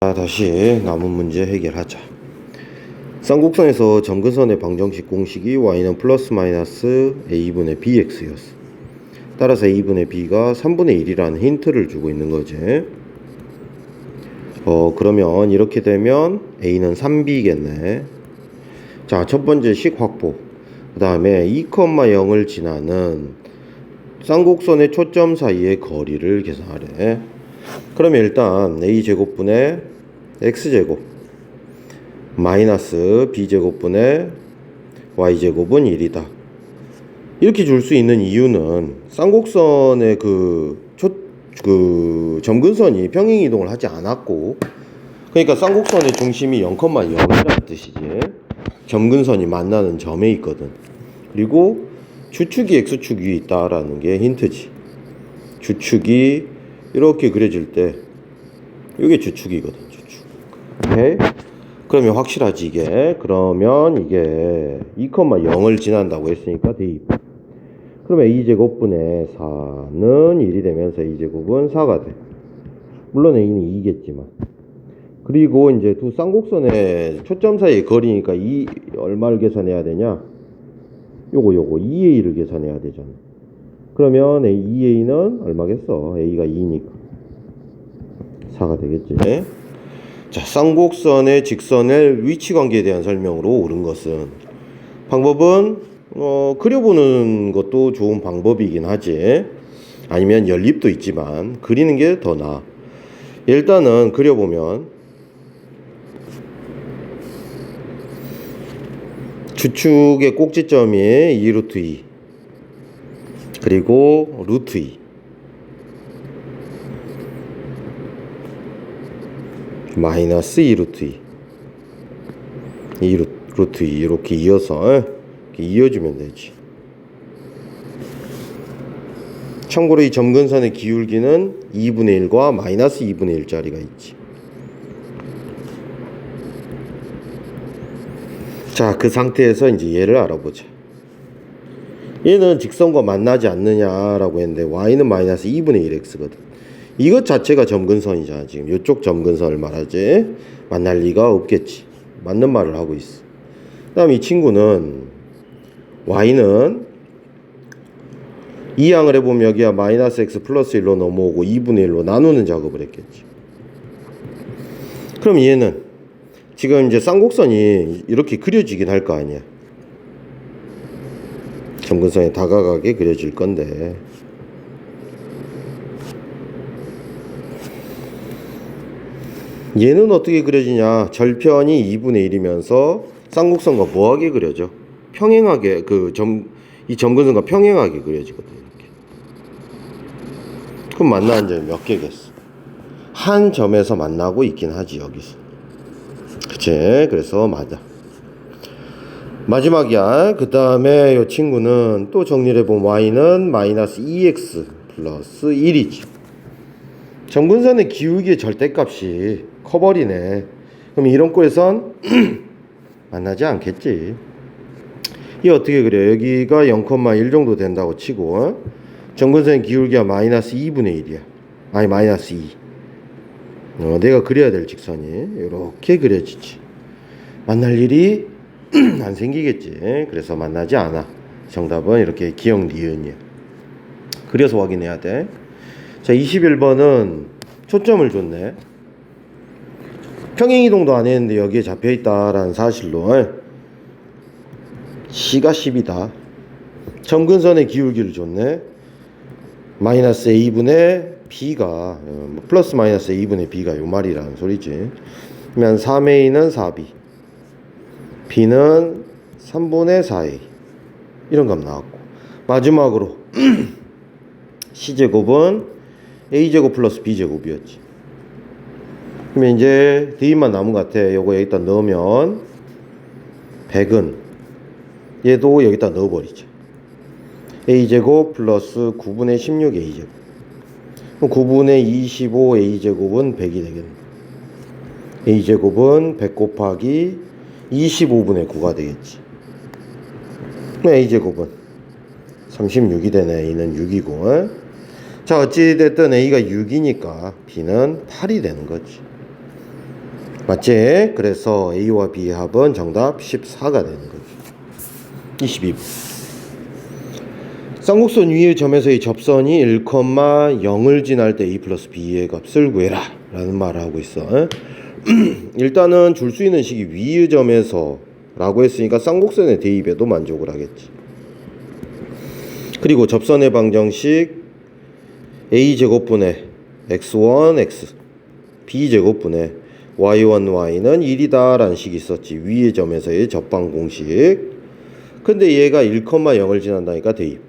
자, 다시 남은 문제 해결하자. 쌍곡선에서 점근선의 방정식 공식이 y는 플러스 마이너스 a분의 bx였어. 따라서 a분의 b가 3분의 1이라는 힌트를 주고 있는 거지. 어, 그러면 이렇게 되면 a는 3b겠네. 자, 첫 번째 식 확보. 그 다음에 2,0을 지나는 쌍곡선의 초점 사이의 거리를 계산하래. 그러면 일단 a제곱분의 x제곱 마이너스 b제곱분의 y제곱은 1이다. 이렇게 줄 수 있는 이유는 쌍곡선의 그, 초, 그 점근선이 평행 이동을 하지 않았고 그러니까 쌍곡선의 중심이 0,0이라는 뜻이지. 점근선이 만나는 점에 있거든. 그리고 주축이 x축 위에 있다라는 게 힌트지. 주축이 이렇게 그려질 때 이게 주축이거든 주축. 오케이? 그러면 확실하지 이게? 그러면 이게 2,0을 지난다고 했으니까 대입. 그러면 a제곱분의 4는 1이 되면서 a제곱은 4가 돼. 물론 a는 2겠지만. 그리고 이제 두 쌍곡선의 초점 사이의 거리니까 이 얼마를 계산해야 되냐? 요거 요거. 2a를 계산해야 되잖아 그러면 A, 2A는 얼마겠어? A가 2니까 4가 되겠지. 자, 쌍곡선의 직선의 위치 관계에 대한 설명으로 옳은 것은 방법은 어, 그려보는 것도 좋은 방법이긴 하지. 아니면 연립도 있지만 그리는 게 더 나아. 일단은 그려보면 주축의 꼭지점이 2루트 2 그리고 루트 2 마이너스 2 루트 2 2 루, 루트 2 이렇게 이어서 이렇게 이어주면 되지. 참고로 이 점근선의 기울기는 2분의 1과 마이너스 2분의 1짜리가 있지. 자 그 상태에서 이제 얘를 알아보자 얘는 직선과 만나지 않느냐라고 했는데 y는 마이너스 2분의 1x거든. 이것 자체가 점근선이잖아. 지금 이쪽 점근선을 말하지. 만날 리가 없겠지. 맞는 말을 하고 있어. 그 다음 이 친구는 y는 이 양을 해보면 여기가 마이너스 x 플러스 1로 넘어오고 2분의 1로 나누는 작업을 했겠지. 그럼 얘는 지금 이제 쌍곡선이 이렇게 그려지긴 할 거 아니야. 점근선에 다가가게 그려질 건데. 얘는 어떻게 그려지냐? 절편이 2분의 1이면서 쌍곡선과 뭐하게 그려져? 평행하게 그 점 이 점근선과 평행하게 그려지거든 이렇게. 그럼 만나는 점이 몇 개겠어? 한 점에서 만나고 있긴 하지 여기서. 그치? 그래서 맞아 마지막이야. 그 다음에 이 친구는 또 정리를 해보면 y는 마이너스 2x 플러스 1이지. 점근선의 기울기의 절대값이 커버리네. 그럼 이런 꼴에선 만나지 않겠지. 이 어떻게 그래? 여기가 0,1 정도 된다고 치고 어? 점근선의 기울기가 마이너스 2분의 1이야. 아니 마이너스 2. 어, 내가 그려야 될 직선이 이렇게 그려지지. 만날 일이 안 생기겠지. 그래서 만나지 않아. 정답은 이렇게 기억 니은이야. 그려서 확인해야 돼. 자, 21번은 초점을 줬네. 평행이동도 안 했는데 여기에 잡혀 있다라는 사실로 C가 10이다. 점근선의 기울기를 줬네. 마이너스 A분의 B가 어, 플러스 마이너스 A분의 B가 요 말이라는 소리지. 그러면 3A는 4B. B는 3분의 4a 이런 값 나왔고. 마지막으로 c제곱은 a제곱 플러스 b제곱이었지. 그러면 이제 대입만 남은 것 같아. 요거 여기다 넣으면 100은 얘도 여기다 넣어버리자 a제곱 플러스 9분의 16 a제곱. 그럼 9분의 25 a제곱은 100이 되겠네. A제곱은 100 곱하기 25분의 9가 되겠지. a제곱은 36이 되네. a는 6이고. 어? 자, 어찌됐든 a가 6이니까 b는 8이 되는 거지. 맞지? 그래서 A와 B의 합은 정답 14가 되는 거지. 22번. 쌍곡선 위의 점에서의 접선이 1,0을 지날 때 A 플러스 B의 값을 구해라 라는 말을 하고 있어. 일단은 줄 수 있는 식이 위의 점에서 라고 했으니까 쌍곡선의 대입에도 만족을 하겠지. 그리고 접선의 방정식 A 제곱분의 x1 x b 제곱분의 y1 y는 1이다 라는 식이 있었지. 위의 점에서의 접방 공식. 근데 얘가 1,0을 지난다니까 대입.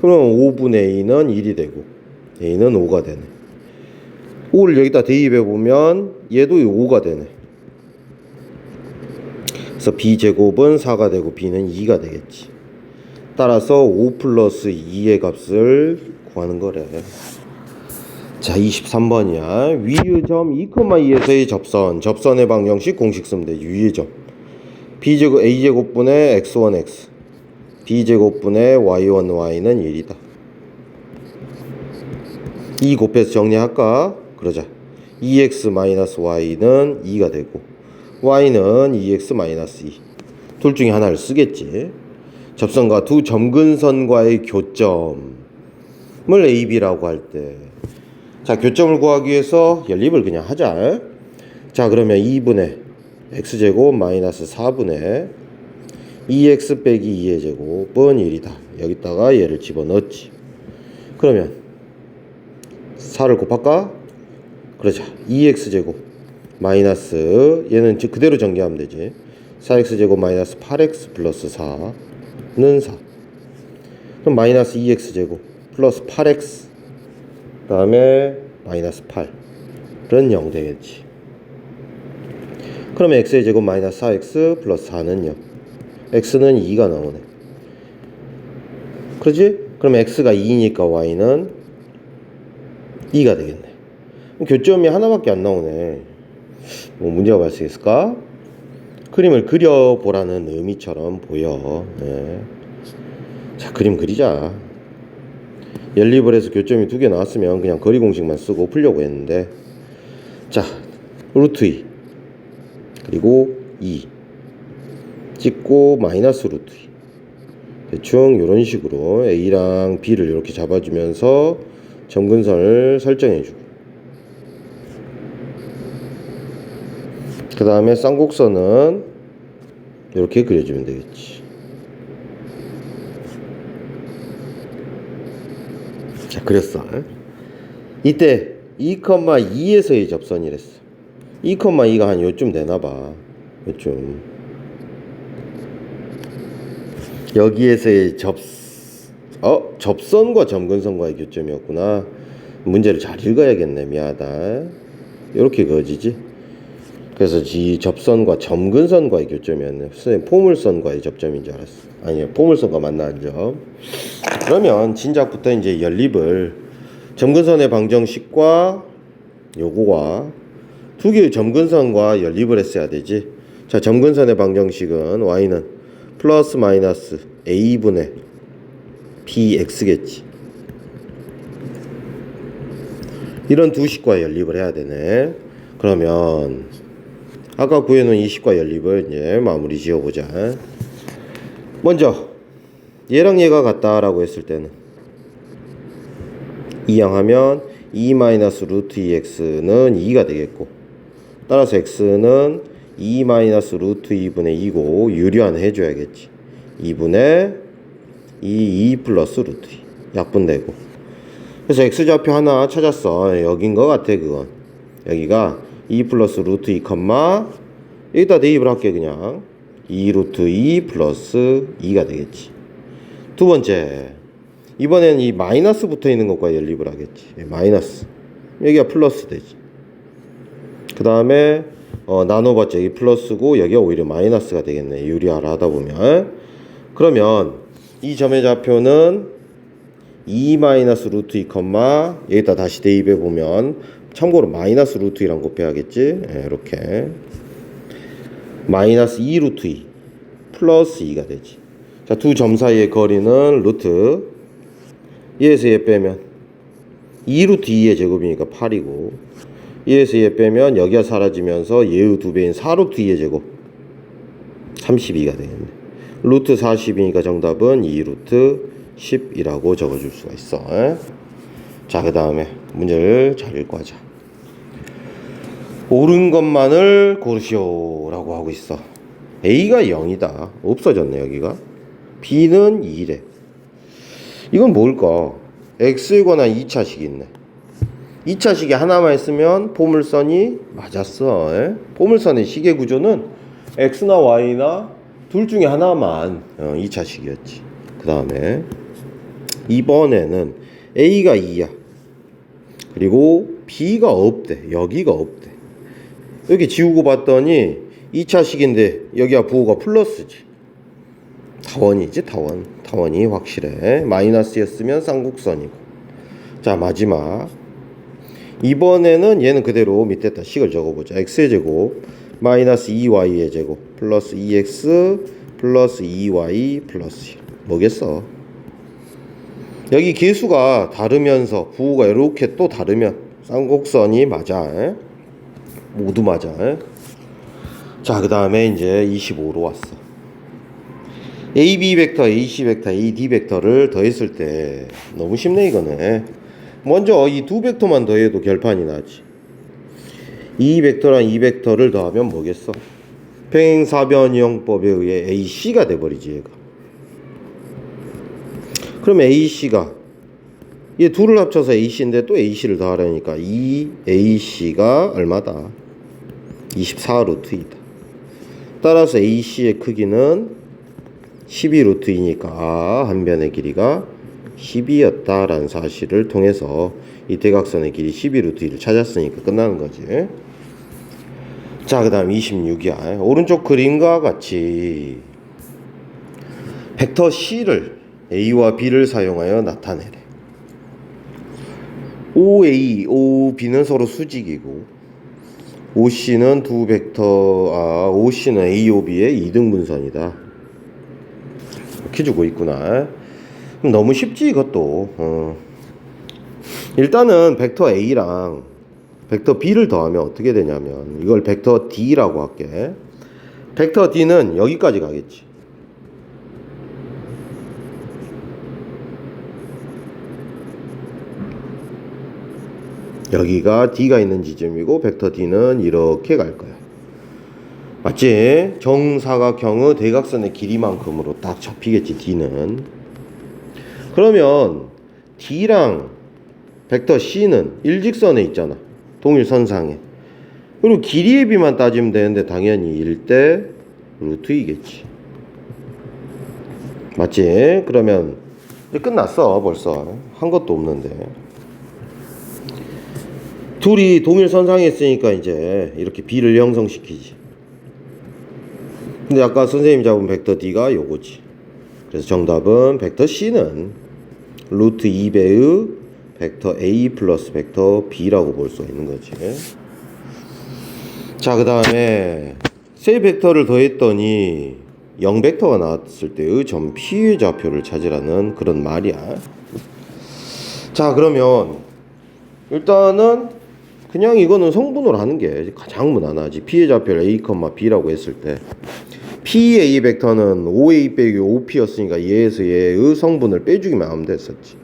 그러면 5분의 a는 1이 되고 a는 5가 되네 5를 여기다 대입해 보면 얘도 5가 되네. 그래서 b 제곱은 4가 되고 b는 2가 되겠지. 따라서 5 플러스 2의 값을 구하는 거래. 자 23번이야. 위의 점 2,2에서의 접선. 접선의 방정식 공식 쓰면 돼. 위의 점. B제곱 a제곱분의 x1x b제곱분의 y1 y는 1이다. 2 곱해서 정리할까? 그러자 2x 마이너스 y는 2가 되고 y는 2x 마이너스 2. 둘 중에 하나를 쓰겠지. 접선과 두 점근선과의 교점을 AB라고 할 때. 자, 교점을 구하기 위해서 연립을 그냥 하자. 자, 그러면 2분의 x제곱 마이너스 4분의 2x 빼기 2의 제곱은 1이다. 여기다가 얘를 집어넣었지. 그러면 4를 곱할까? 그러자 2x제곱 마이너스 얘는 즉 그대로 전개하면 되지. 4x제곱 마이너스 8x 플러스 4는 4 그럼 마이너스 2x제곱 플러스 8x 그 다음에 마이너스 8은 0 되겠지. 그러면 x의 제곱 마이너스 4x 플러스 4는 0 x는 2가 나오네. 그러지? 그럼 x가 2니까 y는 2가 되겠네 교점이 하나밖에 안 나오네. 뭐 문제가 발생했을까? 그림을 그려보라는 의미처럼 보여. 네. 자, 그림 그리자. 연립을 해서 교점이 두 개 나왔으면 그냥 거리 공식만 쓰고 풀려고 했는데 자, 루트 2 그리고 2 찍고 마이너스 루트 2 대충 이런 식으로 A랑 B를 이렇게 잡아주면서 점근선을 설정해주고 그 다음에 쌍곡선은 이렇게 그려주면 되겠지. 자, 그렸어. 이때 2,2에서의 접선이랬어. 2,2가 한 요쯤 되나봐. 요쯤. 여기에서의 접, 어? 접선과 점근선과의 교점이었구나. 문제를 잘 읽어야겠네. 미안하다. 이렇게 그어지지. 그래서 이 접선과 점근선과의 교점이었네. 선생님 포물선과의 접점인 줄 알았어. 아니요, 포물선과 만나는 점. 그러면 진작부터 이제 연립을 점근선의 방정식과 요거와 두 개의 점근선과 연립을 했어야 되지. 자, 점근선의 방정식은 y는 플러스 마이너스 a분의 bx겠지. 이런 두 식과 연립을 해야 되네. 그러면 아까 구해놓은 이 식과 연립을 이제 마무리 지어보자. 먼저 얘랑 얘가 같다라고 했을 때는 이항하면 2 마이너스 루트 2x는 2가 되겠고 따라서 x는 2 마이너스 루트 2분의 2고 유리화는 해줘야겠지. 2분의 2, 2 플러스 루트 2 약분되고 그래서 x좌표 하나 찾았어. 여긴 것 같아 그건. 여기가 2 플러스 루트 2 컴마 여기다 대입을 할게 그냥. 2 루트 2 플러스 2가 되겠지. 두 번째 이번엔 이 마이너스 붙어 있는 것과 연립을 하겠지. 예, 마이너스. 여기가 플러스 되지. 그 다음에 어, 나눠봤자 여기 플러스고 여기가 오히려 마이너스가 되겠네. 유리화를 하다 보면. 그러면 이 점의 좌표는 2 마이너스 루트 2 컴마 여기다 다시 대입해 보면 참고로 마이너스 루트 2랑 곱해야겠지 예, 이렇게 마이너스 2 루트 2 플러스 2가 되지 자 두 점 사이의 거리는 루트 얘에서 얘 빼면 2 루트 2의 제곱이니까 8이고 2에서 2 빼면 여기가 사라지면서 얘의 두 배인 4 루트 2의 제곱 32가 되겠네. 루트 40이니까 정답은 2 루트 10이라고 적어줄 수가 있어. 에? 자, 그 다음에 문제를 잘 읽고 하자. 옳은 것만을 고르시오 라고 하고 있어. A가 0이다. 없어졌네, 여기가. B는 2래. 이건 뭘까? X에 관한 2차식이 있네. 2차식이 하나만 있으면 포물선이 맞았어. 에? 포물선의 시계 구조는 X나 Y나 둘 중에 하나만 어, 2차식이었지. 그 다음에 이번에는 A가 2야. 그리고 B가 없대. 여기가 없대. 여기 지우고 봤더니 2차식인데 여기가 부호가 플러스지. 타원이지 타원. 타원이 확실해. 마이너스였으면 쌍곡선이고. 자 마지막. 이번에는 얘는 그대로 밑에다 식을 적어보자. x의 제곱 마이너스 2y의 제곱 플러스 2x 플러스 2y 플러스 1. 뭐겠어? 여기 개수가 다르면서 부호가 이렇게 또 다르면 쌍곡선이 맞아. 에? 모두 맞아. 에? 자, 그 다음에 이제 25로 왔어. AB 벡터, AC 벡터, AD 벡터를 더했을 때 너무 쉽네 이거는. 먼저 이 두 벡터만 더해도 결판이 나지. 이 벡터랑 이 벡터를 더하면 뭐겠어? 평행사변형법에 의해 AC가 돼버리지 얘가. 그럼 AC가 얘 둘을 합쳐서 AC인데 또 AC를 더하려니까 이 AC가 얼마다? 24루트이다. 따라서 AC의 크기는 12루트이니까 아, 한 변의 길이가 10이었다라는 사실을 통해서 이 대각선의 길이 12루트를 찾았으니까 끝나는 거지. 자, 그 다음 26이야. 오른쪽 그림과 같이 벡터 C를 A와 B를 사용하여 나타내래. OA, OB는 서로 수직이고 OC는 두 벡터, 아, OC는 AOB의 이등분선이다. 이렇게 주고 있구나. 너무 쉽지 이것도. 어. 일단은 벡터 A랑 벡터 B를 더하면 어떻게 되냐면 이걸 벡터 D라고 할게. 벡터 D는 여기까지 가겠지. 여기가 D가 있는 지점이고 벡터 D는 이렇게 갈 거야. 맞지? 정사각형의 대각선의 길이만큼으로 딱 잡히겠지 D는. 그러면 D랑 벡터 C는 일직선에 있잖아. 동일선상에. 그리고 길이의 비만 따지면 되는데 당연히 1대 루트 2겠지. 맞지? 그러면 이제 끝났어 벌써. 한 것도 없는데. 둘이 동일선상에 있으니까 이제 이렇게 B를 형성시키지. 근데 아까 선생님이 잡은 벡터 D가 요거지. 그래서 정답은 벡터 C는 루트 2배의 벡터 A 플러스 벡터 B라고 볼 수 있는 거지. 자, 그 다음에 세 벡터를 더했더니 0벡터가 나왔을 때의 점 P의 좌표를 찾으라는 그런 말이야. 자, 그러면 일단은 그냥 이거는 성분으로 하는 게 가장 무난하지. P의 좌표를 A, B라고 했을 때 PA 벡터는 OA 빼기 OP였으니까 얘에서 얘의 성분을 빼주기만 하면 됐었지.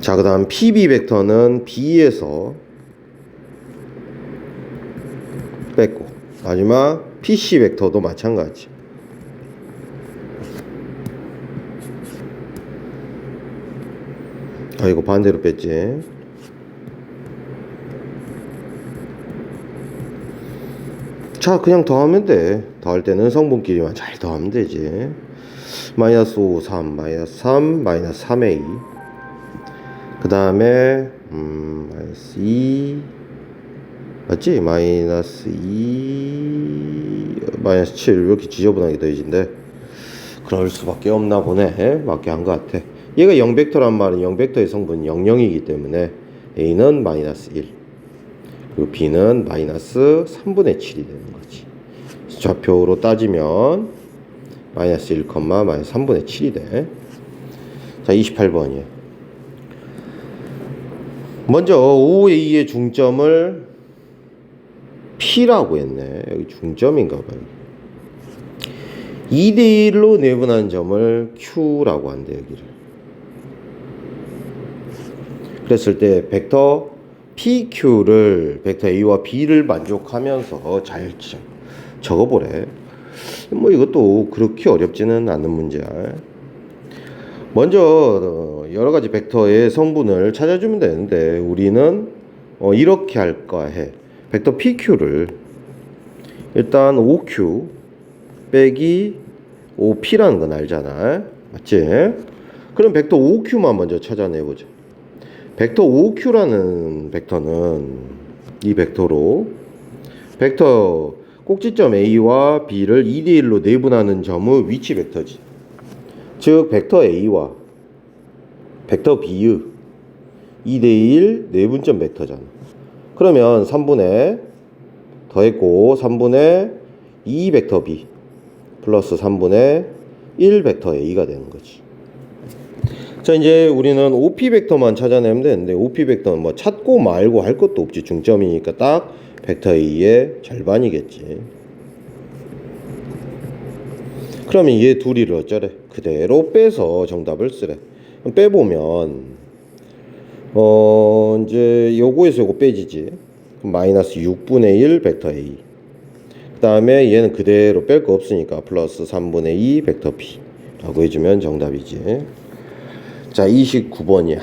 자, 그 다음 PB 벡터는 B에서 뺐고 마지막 PC 벡터도 마찬가지. 아, 이거 반대로 뺐지. 자 그냥 더하면 돼. 더할 때는 성분끼리만 잘 더하면 되지. 마이너스 5 3 마이너스 3 마이너스 3a 그 다음에 음 마이너스 2 맞지? 마이너스 2 마이너스 7 이렇게 지저분하게 더해진대 그럴 수밖에 없나 보네. 맞게 한 것 같아 얘가 0벡터란 말은 0벡터의 성분이 00이기 때문에 a는 마이너스 1 그리고 b는 마이너스 3분의 7이 되는 거지. 좌표로 따지면 마이너스 1, 마이너스 3분의 7이 돼. 자, 28번이에요. 먼저 OA의 중점을 P라고 했네. 여기 중점인가 봐요. 2대1로 내분한 점을 Q라고 한대 여기를. 그랬을 때 벡터 PQ를 벡터 A와 B를 만족하면서 잘 적- 적어보래. 뭐 이것도 그렇게 어렵지는 않는 문제야. 먼저 어, 여러 가지 벡터의 성분을 찾아주면 되는데 우리는 어, 이렇게 할까 해. 벡터 PQ를 일단 OQ 빼기 OP라는 건 알잖아. 맞지? 그럼 벡터 OQ만 먼저 찾아내보자. 벡터 OQ라는 벡터는 이 벡터로 벡터 꼭지점 A와 B를 2대1로 내분하는 점의 위치 벡터지. 즉 벡터 A와 벡터 B의 2대1 내분점 벡터잖아. 그러면 3분의 더했고 3분의 2 벡터 B 플러스 3분의 1 벡터 A가 되는 거지. 자 이제 우리는 OP 벡터만 찾아내면 되는데 OP 벡터는 뭐 찾고 말고 할 것도 없지 중점이니까 딱 벡터 A의 절반이겠지. 그러면 얘 둘이를 어쩌래? 그대로 빼서 정답을 쓰래. 빼보면 어 이제 요거에서 요거 빼지지. 마이너스 6분의 1 벡터 A. 그 다음에 얘는 그대로 뺄 거 없으니까 플러스 3분의 2 벡터 B. 라고 해주면 정답이지. 자, 29번이야.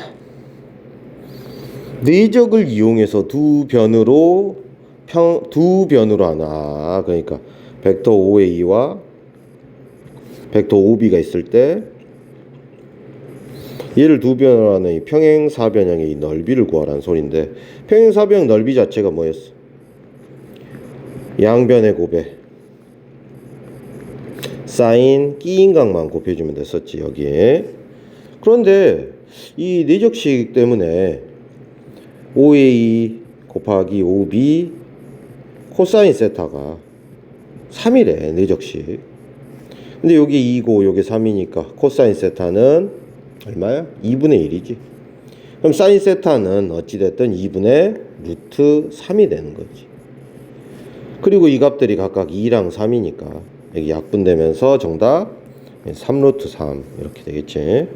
내적을 이용해서 두 변으로 평, 두 변으로 하나. 그러니까 벡터 OA와 벡터 OB가 있을 때 얘를 두 변으로 하는 이 평행 사변형의 이 넓이를 구하라는 소리인데 평행 사변형 넓이 자체가 뭐였어? 양변의 곱에 사인 끼인 각만 곱해주면 됐었지 여기에 그런데 이 내적식 때문에 OA 곱하기 OB 코사인 세타가 3이래 내적식 근데 여기 2고 여기 3이니까 코사인 세타는 얼마야? 2분의 1이지. 그럼 사인 세타는 어찌됐든 2분의 루트 3이 되는 거지. 그리고 이 값들이 각각 2랑 3이니까 여기 약분되면서 정답 3루트 3 이렇게 되겠지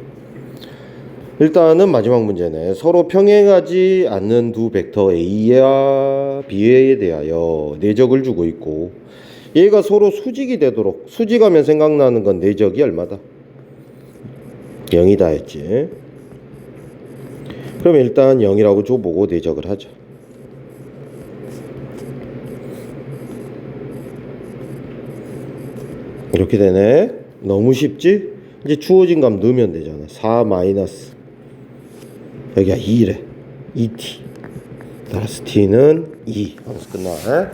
일단은 마지막 문제네 서로 평행하지 않는 두 벡터 A와 B에 대하여 내적을 주고 있고 얘가 서로 수직이 되도록 수직하면 생각나는 건 내적이 얼마다? 0이다 했지 그럼 일단 0이라고 줘보고 내적을 하자 이렇게 되네. 너무 쉽지? 이제 주어진 값 넣으면 되잖아. 4 마이너스 여기가 2래. 2t. 따라서 t는 2. 하면서 끝나.